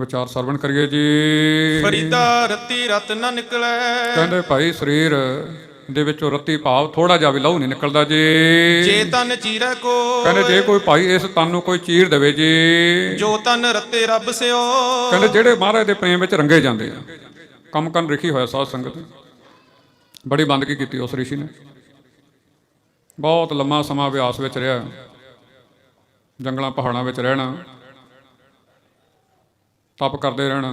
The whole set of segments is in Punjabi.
ਵਿਚਾਰ ਸਰਵਣ ਕਰੀਏ ਜੀ। ਫਰੀਦਾ ਰੱਤੀ ਰਤ ਨਾ ਨਿਕਲੈ। ਕਹਿੰਦੇ ਭਾਈ ਸਰੀਰ ਦੇ ਵਿੱਚੋਂ ਰੱਤੀ ਭਾਵ ਥੋੜਾ ਜਿਹਾ ਵੀ ਲਹੂ ਨਹੀਂ ਨਿਕਲਦਾ ਜੀ। ਜੇ ਤਨ ਚੀਰੈ ਕੋ ਕਹਿੰਦੇ ਜੇ ਕੋਈ ਭਾਈ ਇਸ ਤਨ ਨੂੰ ਕੋਈ ਚੀਰ ਦੇਵੇ ਜੀ। ਜੋ ਤਨ ਰੱਤੇ ਰੱਬ ਸਿਓ। ਕਹਿੰਦੇ ਜਿਹੜੇ ਮਹਾਰਾਜ ਦੇ ਪ੍ਰੇਮ ਵਿੱਚ ਰੰਗੇ ਜਾਂਦੇ ਆ। ਕੰਮ ਕਰਨ ਰਿਖੀ ਹੋਇਆ ਸਾਧ ਸੰਗਤ ਬੜੀ ਬੰਦਗੀ ਕੀਤੀ ਉਸ ਰਿਸ਼ੀ ਨੇ। ਬਹੁਤ ਲੰਮਾ ਸਮਾਂ ਅਭਿਆਸ ਵਿੱਚ ਰਿਹਾ। ਜੰਗਲਾਂ ਪਹਾੜਾਂ ਵਿੱਚ ਰਹਿਣਾ। ਤਪ ਕਰਦੇ ਰਹਿਣਾ।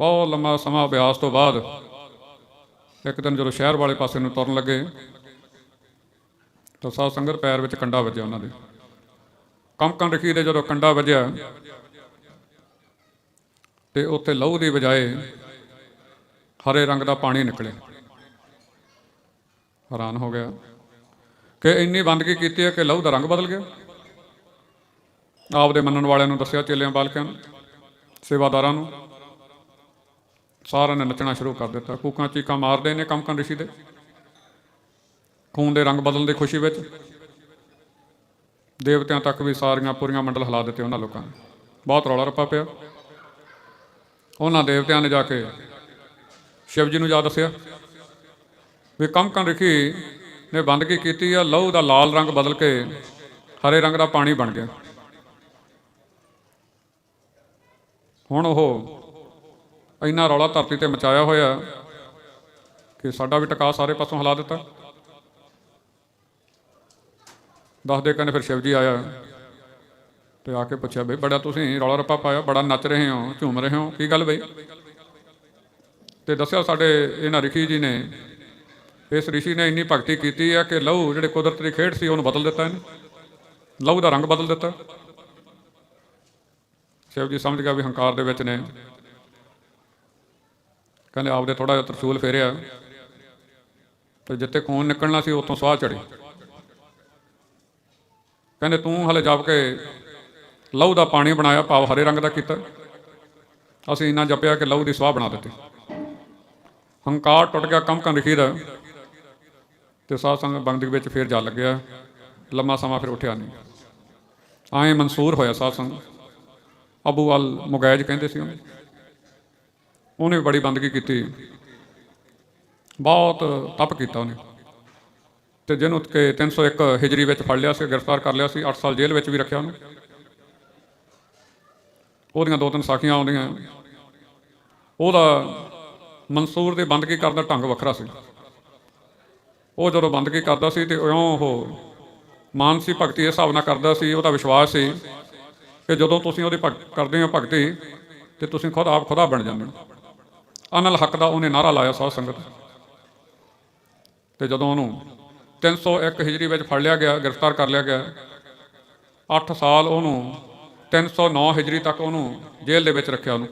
ਬਹੁਤ ਲੰਮਾ ਸਮਾਂ ਅਭਿਆਸ ਤੋਂ ਬਾਅਦ ਇੱਕ ਦਿਨ ਜਦੋਂ ਸ਼ਹਿਰ ਵਾਲੇ ਪਾਸੇ ਨੂੰ ਤੁਰਨ ਲੱਗੇ, ਤਾਂ ਸਾਧ ਸੰਗਤ ਪੈਰ ਵਿੱਚ ਕੰਡਾ ਵੱਜਿਆ ਉਹਨਾਂ ਦੇ। ਕੰਕਨ ਰਖੀ ਦੇ ਜਦੋਂ ਕੰਡਾ ਵੱਜਿਆ, ਤੇ ਉੱਥੇ ਲਹੂ ਦੀ ਬਜਾਏ ਹਰੇ ਰੰਗ ਦਾ ਪਾਣੀ ਨਿਕਲੇ ਹੈਰਾਨ ਹੋ ਗਿਆ ਕਿ ਇੰਨੀ ਬੰਦਗੀ ਕੀਤੀ ਹੈ ਕਿ ਲਹੂ ਦਾ ਰੰਗ ਬਦਲ ਗਿਆ। ਆਪਦੇ ਮੰਨਣ ਵਾਲਿਆਂ ਨੂੰ ਦੱਸਿਆ ਚੇਲਿਆਂ ਬਾਲਕਿਆਂ ਨੂੰ ਸੇਵਾਦਾਰਾਂ ਨੂੰ। ਸਾਰਿਆਂ ਨੇ ਨੱਚਣਾ ਸ਼ੁਰੂ ਕਰ ਦਿੱਤਾ। ਕੂਕਾਂ ਚੀਕਾਂ ਮਾਰਦੇ ਨੇ ਕੰਕਨ ਰਿਸ਼ੀ ਦੇ। ਖੂਨ ਦੇ ਰੰਗ ਬਦਲਣ ਦੀ ਖੁਸ਼ੀ ਵਿੱਚ। ਦੇਵਤਿਆਂ ਤੱਕ ਵੀ ਸਾਰੀਆਂ ਪੂਰੀਆਂ ਮੰਡਲ ਹਿਲਾ ਦਿੱਤੇ ਉਹਨਾਂ ਲੋਕਾਂ ਨੇ। ਬਹੁਤ ਰੌਲਾ ਰੱਪਾ ਪਿਆ। ਉਹਨਾਂ ਦੇਵਤਿਆਂ ਨੇ ਜਾ ਕੇ ਸ਼ਿਵ ਜੀ ਨੂੰ ਜਾ ਦੱਸਿਆ ਵੀ ਕੰਕਨ ਰਿਖੀ ਨੇ ਬੰਦਗੀ ਕੀਤੀ ਆ, ਲਹੂ ਦਾ ਲਾਲ ਰੰਗ ਬਦਲ ਕੇ ਹਰੇ ਰੰਗ ਦਾ ਪਾਣੀ ਬਣ ਗਿਆ। ਹੁਣ ਉਹ ਇੰਨਾ ਰੌਲਾ ਧਰਤੀ ਤੇ ਮਚਾਇਆ ਹੋਇਆ ਕਿ ਸਾਡਾ ਵੀ ਟਿਕਾ ਸਾਰੇ ਪਾਸੋਂ ਹਿਲਾ ਦਿੱਤਾ। ਦੱਸਦੇ ਕਹਿੰਦੇ ਫਿਰ ਸ਼ਿਵ ਜੀ ਆਇਆ ਤੇ ਆ ਕੇ ਪੁੱਛਿਆ, ਬਈ ਬੜਾ ਤੁਸੀਂ ਰੌਲਾ ਰੱਪਾ ਪਾਇਆ, ਬੜਾ ਨੱਚ ਰਹੇ ਹੋ, ਝੂਮ ਰਹੇ ਹੋ, ਕੀ ਗੱਲ ਬਈ? ਤੇ ਦੱਸਿਆ ਸਾਡੇ ਇਹਨਾਂ ਰਿਖੀ ਜੀ ਨੇ, ਇਸ ਰਿਸ਼ੀ ਨੇ ਇੰਨੀ ਭਗਤੀ ਕੀਤੀ ਹੈ ਕਿ ਲਹੂ ਜਿਹੜੇ ਕੁਦਰਤ ਦੀ ਖੇਡ ਸੀ ਉਹਨੂੰ ਬਦਲ ਦਿੱਤਾ ਇਹਨੇ। ਲਹੂ ਦਾ ਰੰਗ ਬਦਲ ਦਿੱਤਾ। ਸ਼ਿਵ ਜੀ ਸਮਝ ਗਿਆ ਵੀ ਹੰਕਾਰ ਦੇ ਵਿੱਚ ਨੇ। ਕਹਿੰਦੇ ਆਪਦੇ ਥੋੜਾ ਜਿਹਾ ਤਰਸੂਲ ਫੇਰਿਆ। ਤੇ ਜਿੱਥੇ ਖੂਨ ਨਿਕਲਣਾ ਸੀ, ਉੱਥੋਂ ਸਵਾਹ ਚੜੀ ਕਹਿੰਦੇ ਤੂੰ ਹਲੇ ਜਪ ਕੇ ਲਹੂ ਦਾ ਪਾਣੀ ਬਣਾਇਆ, ਭਾਵ ਹਰੇ ਰੰਗ ਦਾ ਕੀਤਾ। ਅਸੀਂ ਇੰਨਾ ਜਪਿਆ ਕਿ ਲਹੂ ਦੀ ਸਵਾਹ ਬਣਾ ਦਿੱਤੀ। ਹੰਕਾਰ ਟੁੱਟ ਗਿਆ ਕੰਕਨ ਰਖੀ ਦਾ। ਤੇ ਸਾਧ ਸੰਗਤ ਬੰਦਗੀ ਵਿੱਚ ਫੇਰ ਜਾ ਲੱਗਿਆ ਲੰਮਾ ਸਮਾਂ ਫਿਰ ਉੱਠਿਆ ਨਹੀਂ। ਆਏ ਮਨਸੂਰ ਹੋਇਆ ਸਾਧ ਸੰਗਤ। ਅਬੂ ਅਲ ਮੁਗੈਜ ਕਹਿੰਦੇ ਸੀ ਉਹਨੂੰ। ਉਹਨੇ ਵੀ ਬੜੀ ਬੰਦਗੀ ਕੀਤੀ। ਬਹੁਤ ਤਪ ਕੀਤਾ ਉਹਨੇ। ਤੇ ਜਿਹਨੂੰ ਕਿ 301 ਹਿਜਰੀ ਵਿੱਚ ਫੜ ਲਿਆ ਸੀ, ਗ੍ਰਿਫਤਾਰ ਕਰ ਲਿਆ ਸੀ 8 ਸਾਲ ਜੇਲ੍ਹ ਵਿੱਚ ਵੀ ਰੱਖਿਆ ਉਹਨੂੰ। ਉਹਦੀਆਂ ਦੋ ਤਿੰਨ ਸਾਖੀਆਂ ਆਉਂਦੀਆਂ। ਉਹਦਾ ਮਨਸੂਰ ਦੇ ਬੰਦਗੀ ਕਰਨ ਦਾ ਢੰਗ ਵੱਖਰਾ ਸੀ। ਉਹ ਜਦੋਂ ਬੰਦਗੀ ਕਰਦਾ ਸੀ ਤੇ ਇਉਂ ਉਹ ਮਾਨਸੀ ਭਗਤੀ ਇਸ ਹਿਸਾਬ ਨਾਲ ਕਰਦਾ ਸੀ, ਉਹਦਾ ਵਿਸ਼ਵਾਸ ਸੀ ਕਿ ਜਦੋਂ ਤੁਸੀਂ ਉਹਦੀ ਭਗ ਕਰਦੇ ਹੋ ਭਗਤੀ, ਤੇ ਤੁਸੀਂ ਖੁਦ ਆਪ ਖੁਦਾ ਬਣ ਜਾਂਦੇ ਹੋ। ਅਨਲ ਹੱਕ ਦਾ ਉਹਨੇ ਨਾਰਾ ਲਾਇਆ ਸਾਧ ਸੰਗਤ। ਤੇ ਜਦੋਂ ਉਹਨੂੰ 301 ਹਿਜਰੀ ਵਿੱਚ ਫੜ ਲਿਆ ਗਿਆ, ਗ੍ਰਿਫਤਾਰ ਕਰ ਲਿਆ ਗਿਆ 8 ਸਾਲ ਉਹਨੂੰ 309 ਹਿਜਰੀ ਤੱਕ ਉਹਨੂੰ ਜੇਲ੍ਹ ਦੇ ਵਿੱਚ ਰੱਖਿਆ ਉਹਨੂੰ।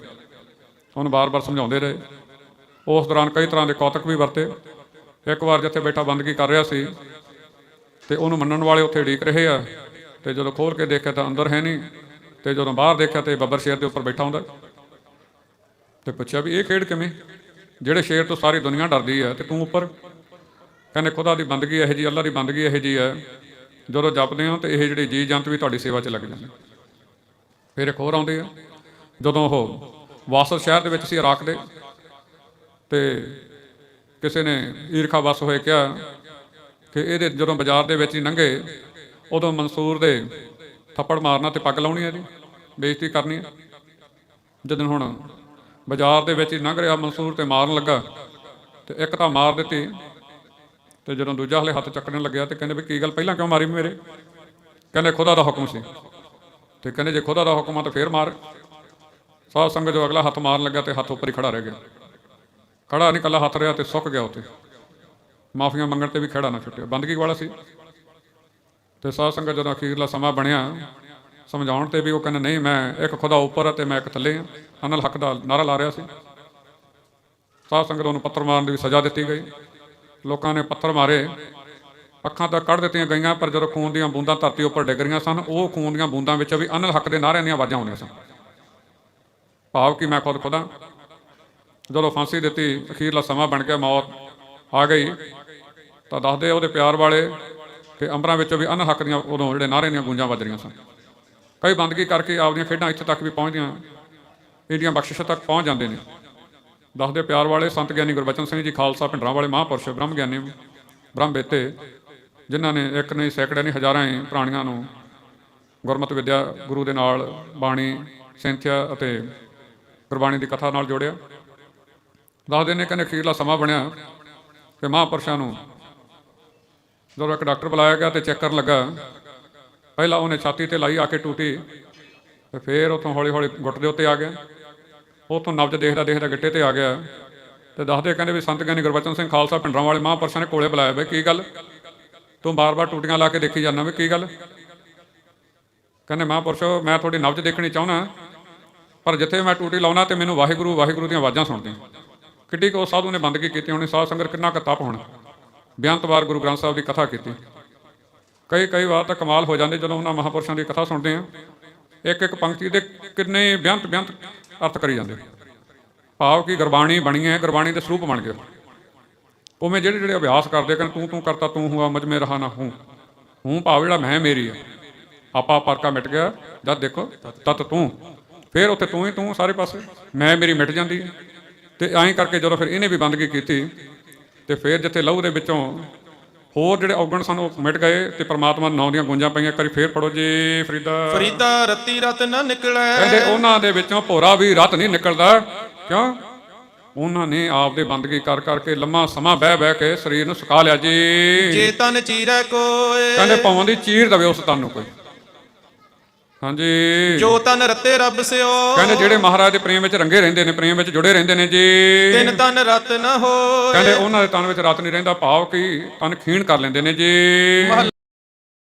ਉਹਨੂੰ ਬਾਰ-ਬਾਰ ਸਮਝਾਉਂਦੇ ਰਹੇ। ਉਸ ਦੌਰਾਨ ਕਈ ਤਰ੍ਹਾਂ ਦੇ ਕੌਤਕ ਵੀ ਵਰਤੇ। ਇੱਕ ਵਾਰ ਜਿੱਥੇ ਬੈਠਾ ਬੰਦਗੀ ਕਰ ਰਿਹਾ ਸੀ, ਤੇ ਉਹਨੂੰ ਮੰਨਣ ਵਾਲੇ ਉੱਥੇ ਢੀਕ ਰਹੇ ਆ। ਤੇ ਜਦੋਂ ਖੋਲ ਕੇ ਦੇਖਿਆ ਤਾਂ ਅੰਦਰ ਹੈ ਨਹੀਂ। ਤੇ ਜਦੋਂ ਬਾਹਰ ਦੇਖਿਆ ਤੇ ਬੱਬਰ ਸ਼ੇਰ ਦੇ ਉੱਪਰ ਬੈਠਾ ਹੁੰਦਾ ਤੇ ਪੁੱਛਿਆ ਵੀ ਇਹ ਖੇਡ ਕਿਵੇਂ? ਜਿਹੜੇ ਸ਼ੇਰ ਤੋਂ ਸਾਰੀ ਦੁਨੀਆ ਡਰਦੀ ਹੈ ਤੇ ਤੂੰ ਉੱਪਰ? ਕਹਿੰਦੇ, ਖੁਦਾ ਦੀ ਬੰਦਗੀ ਇਹੋ ਜੀ ਅੱਲਾ ਦੀ ਬੰਦਗੀ ਇਹੋ ਜੀ ਹੈ। ਜਦੋਂ ਜਪਦੇ ਹੋ ਤੇ ਇਹ ਜਿਹੜੇ ਜੀ ਜੰਤ ਵੀ ਤੁਹਾਡੀ ਸੇਵਾ 'ਚ ਲੱਗ ਜਾਂਦੇ। ਫਿਰ ਇੱਕ ਹੋਰ ਆਉਂਦੇ ਆ। ਜਦੋਂ ਉਹ ਵਾਸਲ ਸ਼ਹਿਰ ਦੇ ਵਿੱਚ ਸੀ ਇਰਾਕ ਦੇ, ਤੇ ਕਿਸੇ ਨੇ ਈਰਖਾ ਵਸ ਹੋਏ ਕਿਹਾ ਕਿ ਇਹਦੇ ਜਦੋਂ ਬਾਜ਼ਾਰ ਦੇ ਵਿੱਚ ਹੀ ਲੰਘੇ ਉਦੋਂ ਮਨਸੂਰ ਦੇ ਥੱਪੜ ਮਾਰਨਾ ਤੇ ਪੱਗ ਲਾਉਣੀ ਹੈ ਜੀ, ਬੇਇੱਜ਼ਤੀ ਕਰਨੀ ਹੈ ਜਦੋਂ ਹੁਣ ਬਾਜ਼ਾਰ ਦੇ ਵਿੱਚ ਲੰਘ ਰਿਹਾ ਮਨਸੂਰ ਤੇ ਮਾਰਨ ਲੱਗਾ, ਤੇ ਇੱਕ ਤਾਂ ਮਾਰ ਦਿੱਤੀ, ਤੇ ਜਦੋਂ ਦੂਜਾ ਹਲੇ ਹੱਥ ਚੱਕਣ ਲੱਗਿਆ ਤੇ ਕਹਿੰਦੇ ਵੀ ਕੀ ਗੱਲ ਪਹਿਲਾਂ ਕਿਉਂ ਮਾਰੀ ਮੇਰੇ? ਕਹਿੰਦੇ ਖੁਦਾ ਦਾ ਹੁਕਮ ਸੀ। ਤੇ ਕਹਿੰਦੇ ਜੇ ਖੁਦਾ ਦਾ ਹੁਕਮ ਆ ਤਾਂ ਫੇਰ ਮਾਰ। ਸਾਧ ਸੰਗਤ ਜੋ ਅਗਲਾ ਹੱਥ ਮਾਰਨ ਲੱਗਾ ਤੇ ਹੱਥ ਉੱਪਰ ਹੀ ਖੜਾ ਰਹਿ ਗਿਆ। ਖੜਾ ਨਹੀਂ ਕੱਲਾ ਹੱਥ ਰਿਹਾ ਤੇ ਸੁੱਕ ਗਿਆ ਉੱਤੇ ਮਾਫੀਆਂ ਮੰਗਣ ਤੇ ਵੀ ਖੜਾ ਨਾ ਛੁੱਟਿਆ। ਬੰਦਗੀ ਵਾਲਾ ਸੀ। ਤੇ ਸਾਧ ਸੰਗਤ ਜਦੋਂ ਅਖੀਰਲਾ ਸਮਾਂ ਬਣਿਆ, ਸਮਝਾਉਣ ਤੇ ਵੀ ਉਹ ਕਹਿੰਦੇ, ਨਹੀਂ, ਮੈਂ ਇੱਕ ਖੁਦਾ ਉੱਪਰ ਹੈ ਤੇ ਮੈਂ ਇੱਕ ਥੱਲੇ ਹਾਂ ਅਨਲ ਹੱਕ ਦਾ ਨਾਰਾ ਲਾ ਰਿਹਾ ਸੀ। ਸਾਧ ਸੰਗਤ ਨੂੰ ਪੱਥਰ ਮਾਰਨ ਦੀ ਸਜ਼ਾ ਦਿੱਤੀ ਗਈ। ਲੋਕਾਂ ਨੇ ਪੱਥਰ ਮਾਰੇ। ਅੱਖਾਂ ਤਾਂ ਕੱਢ ਦਿੱਤੀਆਂ ਗਈਆਂ, ਪਰ ਜਦੋਂ ਖੂਨ ਦੀਆਂ ਬੂੰਦਾਂ ਧਰਤੀ ਉੱਪਰ ਡਿੱਗ ਰਹੀਆਂ ਸਨ, ਉਹ ਖੂਨ ਦੀਆਂ ਬੂੰਦਾਂ ਵਿੱਚੋਂ ਵੀ ਅਨਲ ਹੱਕ ਦੇ ਨਾਰਿਆਂ ਦੀਆਂ ਆਵਾਜ਼ਾਂ ਆਉਂਦੀਆਂ ਸਨ। ਭਾਵ ਕਿ ਮੈਂ ਖੁਦ ਖੁਦਾ। ਜਦੋਂ ਫਾਂਸੀ ਦਿੱਤੀ ਅਖੀਰਲਾ ਸਮਾਂ ਬਣ ਕੇ ਮੌਤ ਆ ਗਈ, ਤਾਂ ਦੱਸਦੇ ਉਹਦੇ ਪਿਆਰ ਵਾਲੇ ਕਿ ਅੰਬਰਾਂ ਵਿੱਚੋਂ ਵੀ ਅਨਲ ਹੱਕ ਦੀਆਂ ਉਦੋਂ ਜਿਹੜੇ ਨਾਰੇ ਦੀਆਂ ਗੂੰਜਾਂ ਵੱਜ ਰਹੀਆਂ ਸਨ। ਕਈ ਬੰਦਗੀ ਕਰਕੇ ਆਪਦੀਆਂ ਖੇਡਾਂ ਇੱਥੇ ਤੱਕ ਵੀ ਪਹੁੰਚਦੀਆਂ ਇਹਦੀਆਂ ਬਖਸ਼ਿਸ਼ਾਂ ਤੱਕ ਪਹੁੰਚ ਜਾਂਦੇ ਨੇ। ਦੱਸਦੇ ਪਿਆਰ ਵਾਲੇ ਸੰਤ ਗਿਆਨੀ ਗੁਰਬਚਨ ਸਿੰਘ ਜੀ, ਖਾਲਸਾ ਪਿੰਡਰਾਂ ਵਾਲੇ ਮਹਾਂਪੁਰਸ਼ ਬ੍ਰਹਮ ਗਿਆਨੀ ਬ੍ਰਹਮ ਬੇਤੇ, ਜਿਨ੍ਹਾਂ ਨੇ ਇੱਕ ਨਹੀਂ ਸੈਂਕੜੇ ਨਹੀਂ ਹਜ਼ਾਰਾਂ ਹੀ ਪ੍ਰਾਣੀਆਂ ਨੂੰ ਗੁਰਮਤਿ ਵਿਦਿਆ ਗੁਰੂ ਦੇ ਨਾਲ ਬਾਣੀ, ਸਿੰਥਿਆ ਅਤੇ ਗੁਰਬਾਣੀ ਦੀ ਕਥਾ ਨਾਲ ਜੋੜਿਆ। ਦੱਸਦੇ ਨੇ ਕਹਿੰਦੇ ਅਖੀਰਲਾ ਸਮਾਂ ਬਣਿਆ ਕਿ ਮਹਾਂਪੁਰਸ਼ਾਂ ਨੂੰ ਜਦੋਂ ਇੱਕ ਡਾਕਟਰ ਬੁਲਾਇਆ ਗਿਆ ਤੇ ਚੈੱਕ ਕਰਨ ਲੱਗਾ, ਪਹਿਲਾਂ ਉਹਨੇ ਛਾਤੀ ਤੇ ਲਾਈ, ਆ ਕੇ ਟੂਟੀ, ਤੇ ਫਿਰ ਉਥੋਂ ਹੌਲੀ ਹੌਲੀ ਗੁੱਟ ਦੇ ਉੱਤੇ ਆ ਗਿਆ। ਉਥੋਂ ਨਬਜ ਦੇਖਦਾ ਦੇਖਦਾ ਗਿੱਟੇ ਤੇ ਆ ਗਿਆ। ਤੇ ਦੱਸਦੇ ਕਹਿੰਦੇ ਵੀ ਸੰਤ ਗਿਆਨੀ ਗੁਰਬਚਨ ਸਿੰਘ ਖਾਲਸਾ ਪਿੰਡਰਾਂ ਵਾਲੇ ਮਹਾਂਪੁਰਸ਼ਾਂ ਨੇ ਕੋਲੇ ਬੁਲਾਇਆ, ਬਈ ਕੀ ਗੱਲ? ਤੂੰ ਬਾਰ-ਬਾਰ ਟੂਟੀਆਂ ਲਾ ਕੇ ਦੇਖੀ ਜਾਂਦਾ ਵੀ ਕੀ ਗੱਲ? ਕਹਿੰਦੇ ਮਹਾਂਪੁਰਸ਼ੋ, ਮੈਂ ਤੁਹਾਡੀ ਨਬਜ ਦੇਖਣੀ ਚਾਹੁੰਦਾ, ਪਰ ਜਿੱਥੇ ਮੈਂ ਟੂਟੀ ਲਾਉਣਾ ਤੇ ਮੈਨੂੰ ਵਾਹਿਗੁਰੂ ਵਾਹਿਗੁਰੂ ਦੀਆਂ ਆਵਾਜ਼ਾਂ ਸੁਣਦੀਆਂ। ਕਿੱਡੀ ਕੋ ਸਾਧੂ ਨੇ ਬੰਦਗੀ ਕੀਤੀ ਹੋਣੀ, ਸਾਧ ਸੰਗਤ ਕਿੰਨਾ ਕੁ ਤਪ ਹੋਣਾ। ਬੇਅੰਤ ਵਾਰ ਗੁਰੂ ਗ੍ਰੰਥ ਸਾਹਿਬ ਦੀ ਕਥਾ ਕੀਤੀ। ਕਈ ਕਈ ਵਾਰ ਤਾਂ ਕਮਾਲ ਹੋ ਜਾਂਦੇ ਜਦੋਂ ਉਹਨਾਂ ਮਹਾਂਪੁਰਸ਼ਾਂ ਦੀ ਕਥਾ ਸੁਣਦੇ ਆ ਇੱਕ ਇੱਕ ਪੰਕਤੀ ਦੇ ਕਿੰਨੇ ਬੇਅੰਤ ਬੇਅੰਤ ਅਰਥ ਕਰੀ ਜਾਂਦੇ। ਭਾਵ ਕਿ ਗੁਰਬਾਣੀ ਬਣੀ ਹੈ, ਗੁਰਬਾਣੀ ਦੇ ਸਰੂਪ ਬਣ ਗਏ। ਉਵੇਂ ਜਿਹੜੇ ਜਿਹੜੇ ਅਭਿਆਸ ਕਰਦੇ ਕਹਿੰਦੇ ਤੂੰ ਤੂੰ ਕਰਤਾ, ਤੂੰ ਹੁਆ ਮਜ ਮੇ ਰਹਾ ਨਾ ਹੂੰ। ਹੂੰ ਭਾਵ ਜਿਹੜਾ ਮੈਂ ਮੇਰੀ ਹੈ। ਆਪਾ ਪਰਕਾ ਮਿਟ ਗਿਆ, ਜਦ ਦੇਖੋ, ਤਤ ਤੂੰ। ਫਿਰ ਉੱਥੇ ਤੂੰ ਹੀ ਤੂੰ ਸਾਰੇ ਪਾਸੇ। ਮੈਂ ਮੇਰੀ ਮਿਟ ਜਾਂਦੀ ਹੈ। ਤੇ ਐਂ ਕਰਕੇ ਜਦੋਂ ਫਿਰ ਇਹਨੇ ਵੀ ਬੰਦਗੀ ਕੀਤੀ ਤੇ ਫਿਰ ਜਿੱਥੇ ਲਹੂ ਦੇ ਵਿੱਚੋਂ ਹੋਰ ਜਿਹੜੇ ਔਗਣ ਸਨ ਉਹ ਮਿਟ ਗਏ ਤੇ ਪ੍ਰਮਾਤਮਾ ਦੇ ਨਾਂ ਦੀਆਂ ਗੂੰਜਾਂ ਪਈਆਂ ਇੱਕ ਵਾਰੀ ਫੇਰ ਪੜੋ ਜੀ ਫਰੀਦਾ। ਫਰੀਦਾ ਰੱਤੀ ਰਤ ਨਾ ਨਿਕਲੈ। ਕਹਿੰਦੇ ਉਹਨਾਂ ਦੇ ਵਿੱਚੋਂ ਭੋਰਾ ਵੀ ਰਤ ਨਹੀਂ ਨਿਕਲਦਾ। ਕਿਉਂ? ਉਹਨਾਂ ਨੇ ਆਪ ਦੇ ਬੰਦਗੀ ਕਰ ਕਰਕੇ ਲੰਮਾ ਸਮਾਂ ਬਹਿ ਬਹਿ ਕੇ ਸਰੀਰ ਨੂੰ ਸੁਕਾ ਲਿਆ ਜੀ। ਜੇ ਤਨ ਚੀਰੈ ਕੋਏ। ਕਹਿੰਦੇ ਭਾਵਾਂ ਦੀ ਚੀਰ ਦਵੇ ਉਸ ਤਨ ਨੂੰ ਕੋਈ। ਹਾਂਜੀ। ਜੋ ਤਨ ਰਤੇ ਰੱਬ ਸਿਓ। ਕਹਿੰਦੇ ਜਿਹੜੇ ਮਹਾਰਾਜ ਦੇ ਪ੍ਰੇਮ ਵਿੱਚ ਰੰਗੇ ਰਹਿੰਦੇ ਨੇ ਪ੍ਰੇਮ ਵਿੱਚ ਜੁੜੇ ਰਹਿੰਦੇ ਨੇ ਜੀ। ਤਿਨ ਤਨ ਰਤ ਨ ਹੋਏ। ਕਹਿੰਦੇ ਉਹਨਾਂ ਦੇ ਤਨ ਵਿੱਚ ਰਤ ਨਹੀਂ ਰਹਿੰਦਾ ਭਾਵ ਕਿ ਤਨ ਖੀਣ ਕਰ ਲੈਂਦੇ ਨੇ ਜੀ।